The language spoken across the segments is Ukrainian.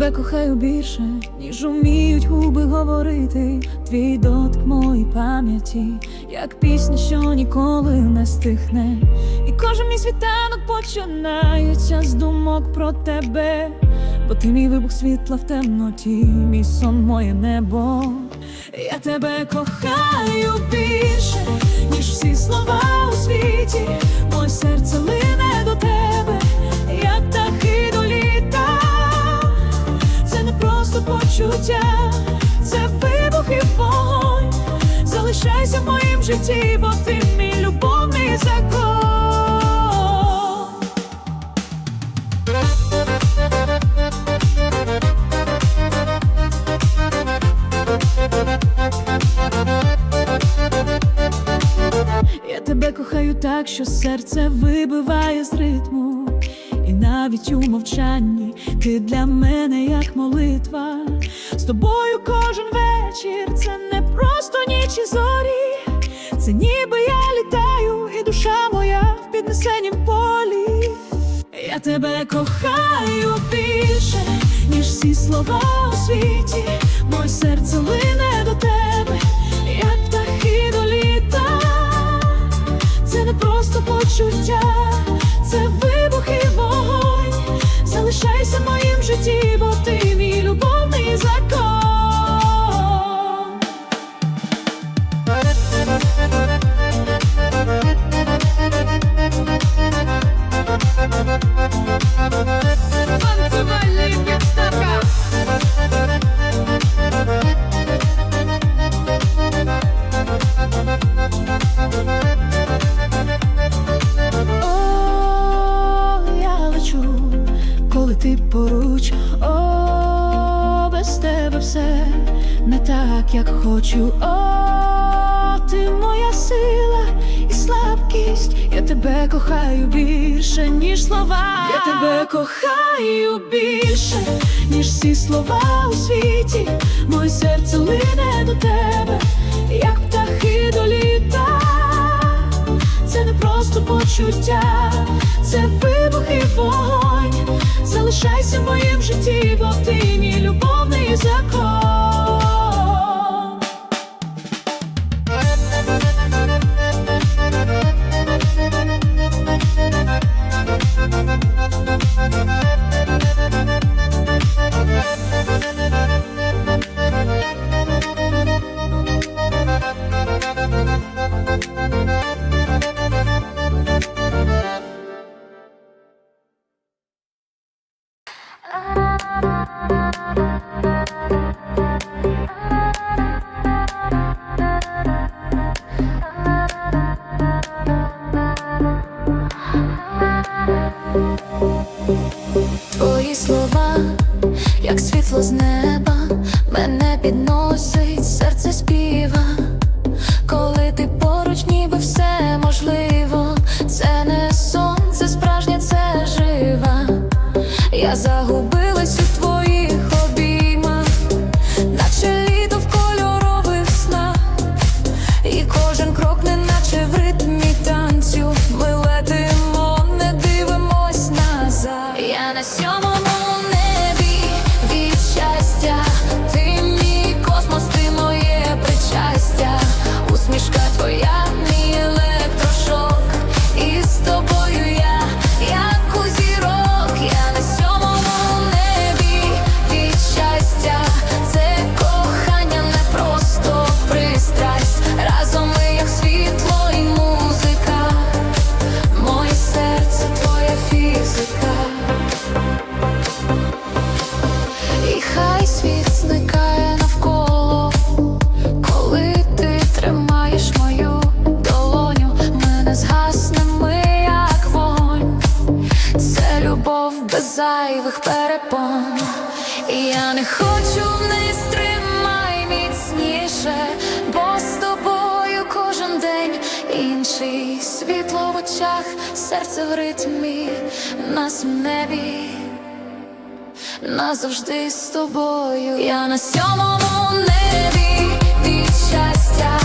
тебе кохаю більше, ніж уміють губи говорити. Твій дотик моїй пам'яті, як пісня, що ніколи не стихне. І кожен мій світанок починається з думок про тебе. Бо ти мій вибух світла в темноті, мій сон, моє небо. Я тебе кохаю більше, ніж всі слова у світі. Моє серце лине почуття, це вибух і вогонь. Залишайся в моїм житті, бо ти мій любовний закон. Я тебе кохаю так, що серце вибиває з ритму, і навіть у мовчанні ти для мене як молитва. З тобою кожен вечір це не просто ніч і зорі, це ніби я літаю, і душа моя в піднесенім полі. Я тебе кохаю більше, ніж всі слова у світі. Моє серце лине до тебе, як птахи до літа. Це не просто почуття, Залишайся в моїм житті, бо ти мій любовний закон. Я серце в ритмі, нас в небі. Назавжди з тобою я на сьомому небі від щастя,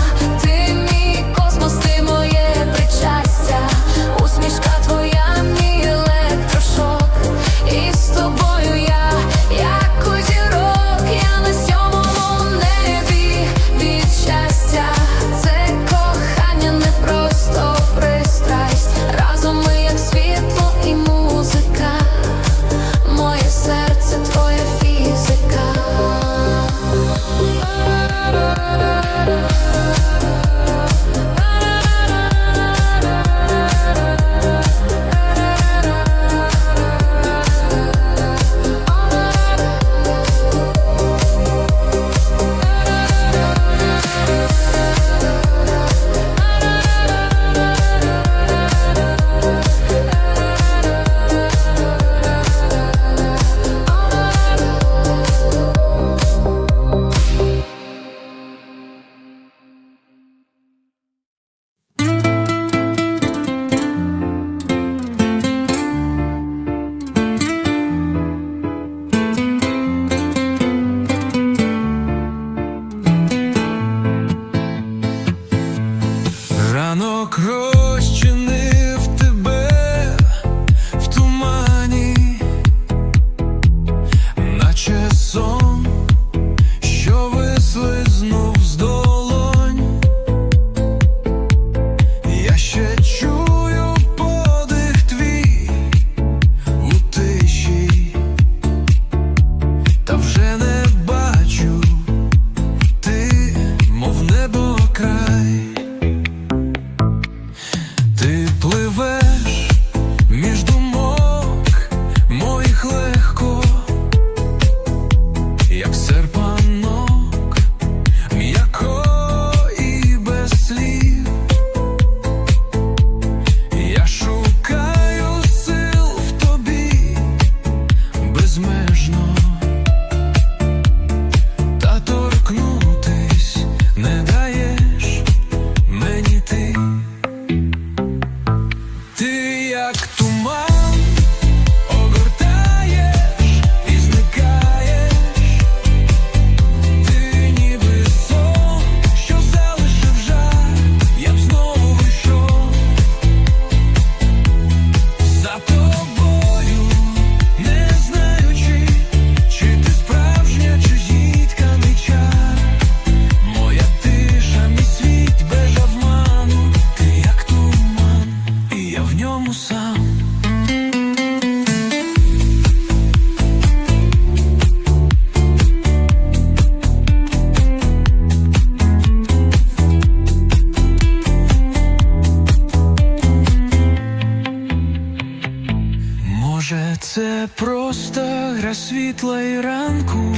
просто гра світла і ранку,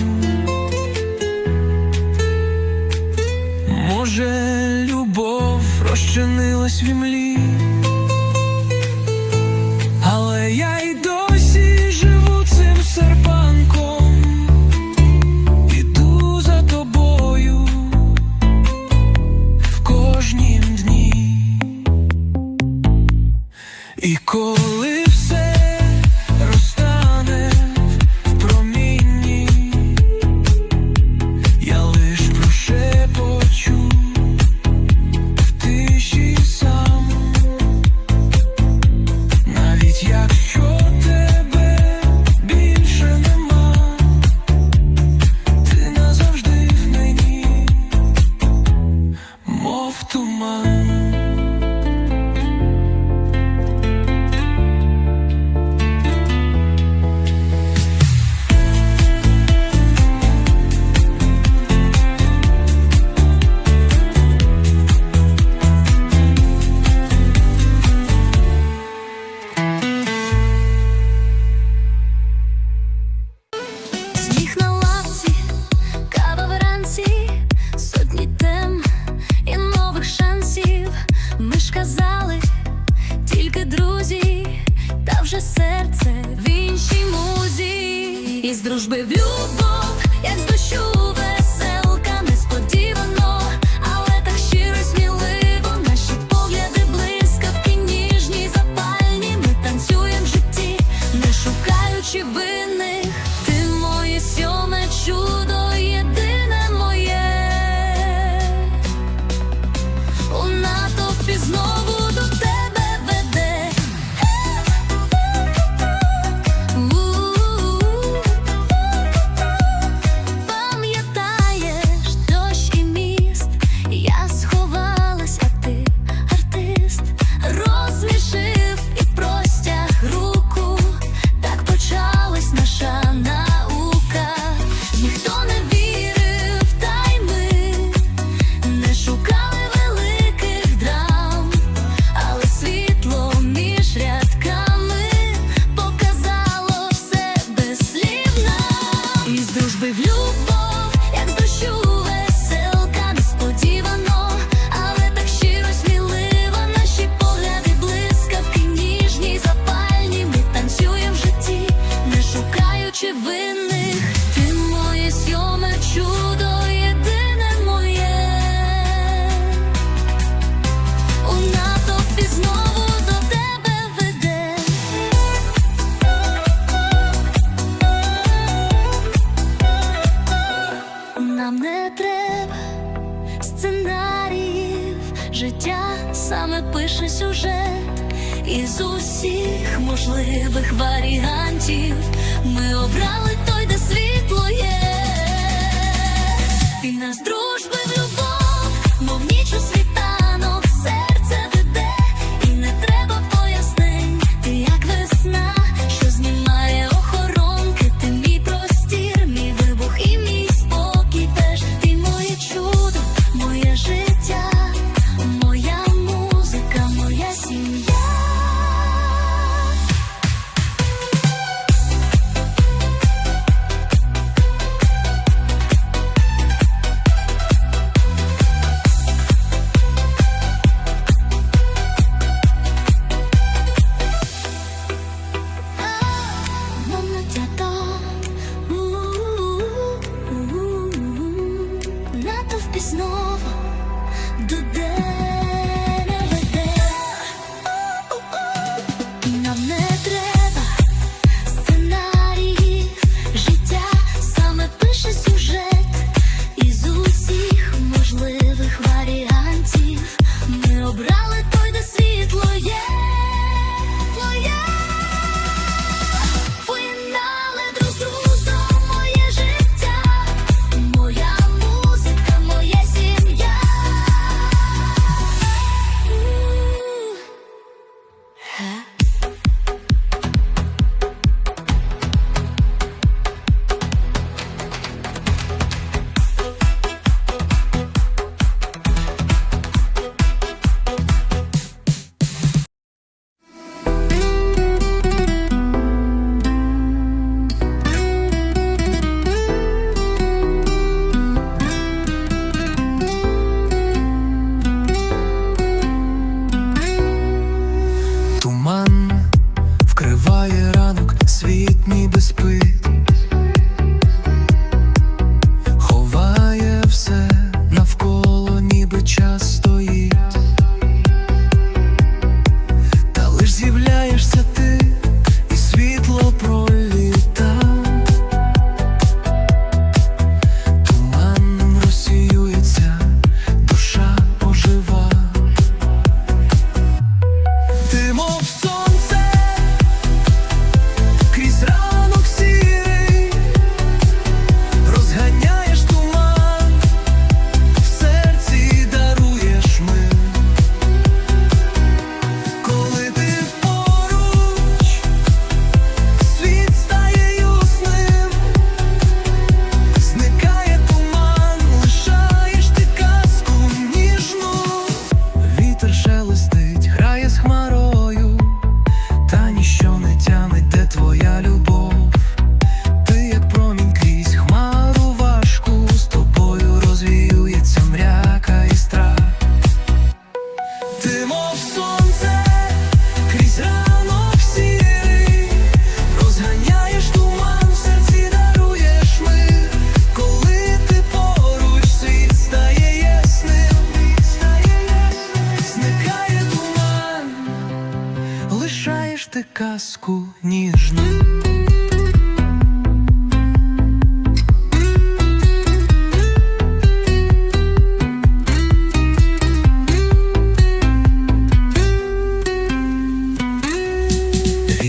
може, любов розчинилась в імлі. down.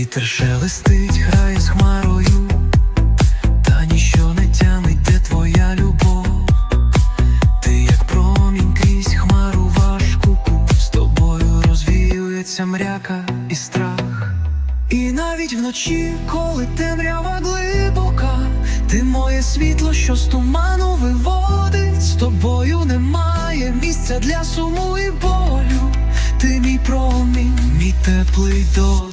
Вітер шелестить, грає з хмарою, та ніщо не тямить, де твоя любов, ти, як промінь крізь хмару важку, з тобою розвіюється мряка і страх. І навіть вночі, коли темрява глибока, ти моє світло, що з туману виводить, з тобою немає місця для суму і болю. Ти мій промінь, мій теплий дощ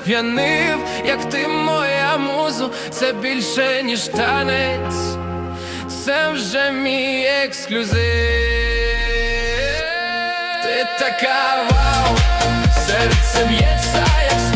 оп'янив, як ти моя музу, це більше, ніж танець, це вже мій ексклюзив. Ти така вау, серце б'ється, як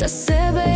та себе.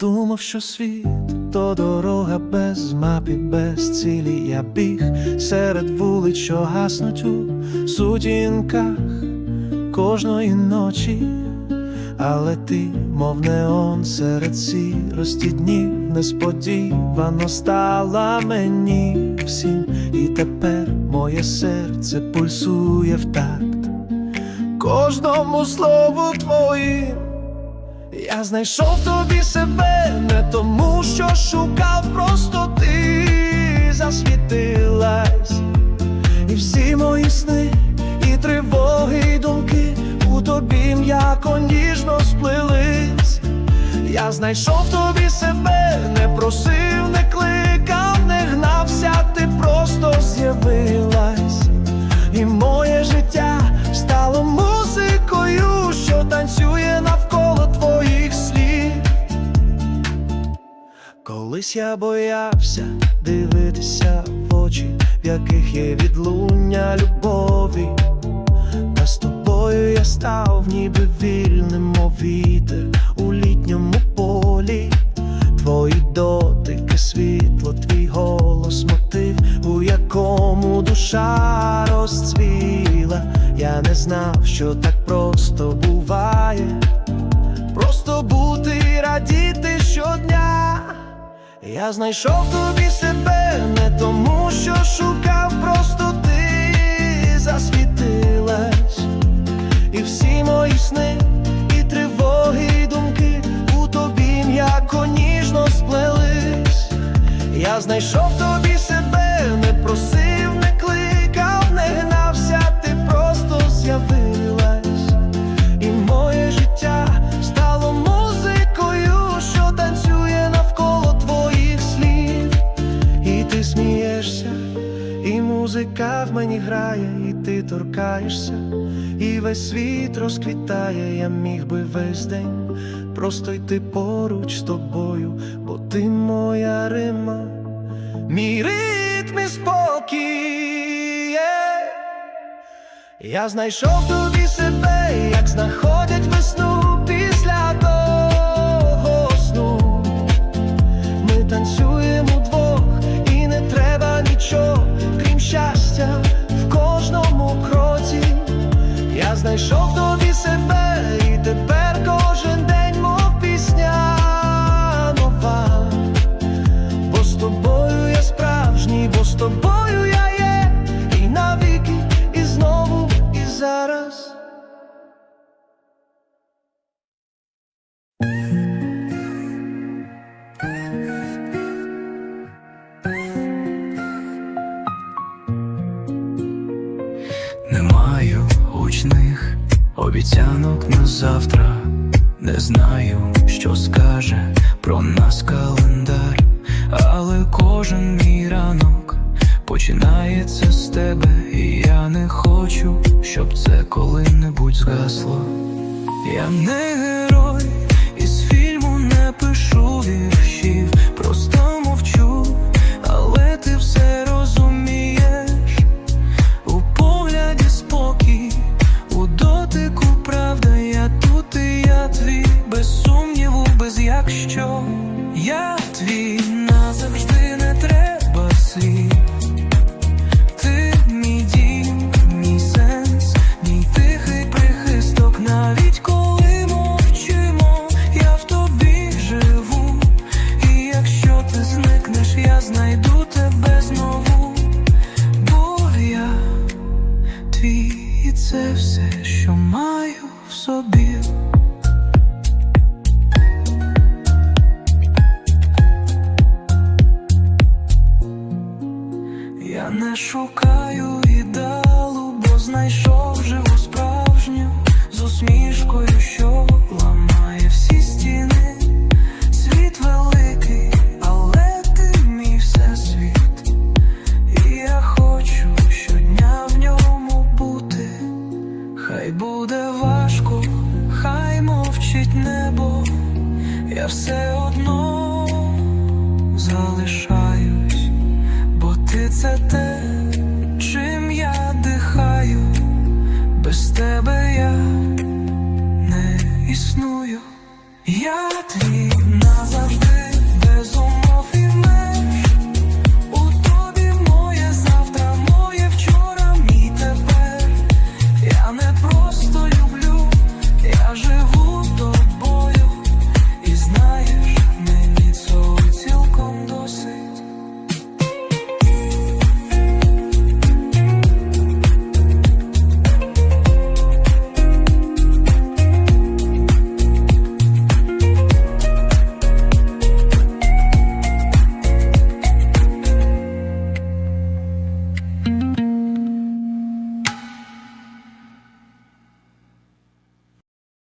Думав, що світ то дорога без мапи, без цілі. Я біг серед вулиць, що гаснуть у сутінках кожної ночі, але ти, мов неон серед сірості днів, несподівано стала мені всім, і тепер моє серце пульсує в такт кожному слову твоїм. Я знайшов тобі себе не тому, що шукав, просто ти засвітилась, і всі мої сни, і тривоги, і думки у тобі м'яко ніжно сплелись. Я знайшов тобі себе, не просив, не кликав, не гнався, ти просто з'явилась. І моє життя стало музикою, Колись я боявся дивитися в очі, в яких є відлуння любові. Та з тобою я став ніби вільним, мов вітер у літньому полі. Твої дотики, світло, твій голос, мотив, у якому душа розцвіла. Я не знав, що так просто буває. Я знайшов тобі себе не тому, що шукав, просто ти засвітилась. І всі мої сни, і тривоги, і думки у тобі м'яко ніжно сплелись. Я знайшов тобі мені грає, і ти торкаєшся, і весь світ розквітає, я міг би весь день просто йти поруч з тобою, бо ти моя рима, мій ритм і спокій. є. Я знайшов тобі себе, як знаходять весну тобою я є і навіки, і знову, і зараз. Не маю гучних обіцянок на завтра, не знаю, що скаже про нас календар, але кожен мій ранок починається з тебе, і я не хочу, щоб це коли-небудь згасло. Я не герой, із фільму не пишу віршів. просто certain